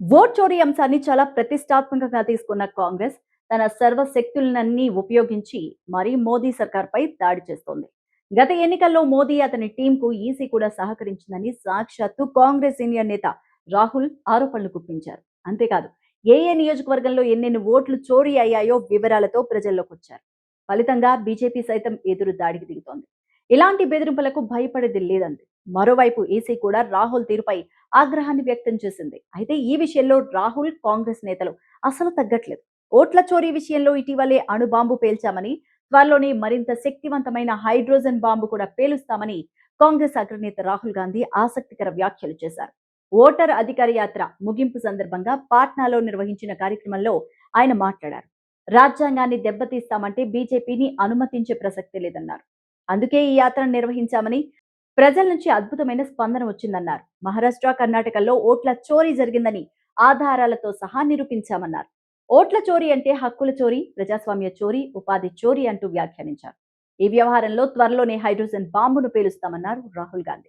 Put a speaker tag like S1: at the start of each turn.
S1: Vote చోరీ అంశాన్ని చాలా ప్రతిష్టాత్మకంగా తీసుకున్న కాంగ్రెస్ తన సర్వశక్తులనన్నీ ఉపయోగించి మరీ మోదీ సర్కార్పై దాడి చేస్తోంది. గత ఎన్నికల్లో మోదీ అతని టీంకు ఈసీ కూడా సహకరించిందని సాక్షాత్తు కాంగ్రెస్ సీనియర్ నేత రాహుల్ ఆరోపణలు గుప్పించారు. అంతేకాదు ఏ ఏ నియోజకవర్గంలో ఎన్నెన్ని ఓట్లు చోరీ అయ్యాయో వివరాలతో ప్రజల్లోకి వచ్చారు ఫలితంగా బీజేపీ సైతం ఎదురు దాడికి దిగుతోంది. ఇలాంటి బెదిరింపులకు భయపడేది లేదంది మరోవైపు ఈసీ కూడా రాహుల్ తీరుపై ఆగ్రహాన్ని వ్యక్తం చేసింది. అయితే ఈ విషయంలో రాహుల్ కాంగ్రెస్ నేతలు అసలు తగ్గట్లేదు. ఓట్ల చోరీ విషయంలో ఇటీవలే అణుబాంబు పేల్చామని త్వరలోనే మరింత శక్తివంతమైన హైడ్రోజన్ బాంబు కూడా పేలుస్తామని కాంగ్రెస్ అగ్రనేత రాహుల్ గాంధీ ఆసక్తికర వ్యాఖ్యలు చేశారు. ఓటర్ అధికార యాత్ర ముగింపు సందర్భంగా పాట్నాలో నిర్వహించిన కార్యక్రమంలో ఆయన మాట్లాడారు. రాజ్యాంగాన్ని దెబ్బతీస్తామంటే బీజేపీని అనుమతించే ప్రసక్తి లేదన్నారు. అందుకే ఈ యాత్రను నిర్వహించామని ప్రజల నుంచి అద్భుతమైన స్పందన వచ్చిందన్నారు. మహారాష్ట్ర కర్ణాటకలో ఓట్ల చోరీ జరిగిందని ఆధారాలతో సహా నిరూపించామన్నారు. ఓట్ల చోరీ అంటే హక్కుల చోరీ ప్రజాస్వామ్య చోరీ ఉపాధి చోరీ అంటూ వ్యాఖ్యానించారు. ఈ వ్యవహారంలో త్వరలోనే హైడ్రోజన్ బాంబును పేలుస్తామన్నారు రాహుల్ గాంధీ.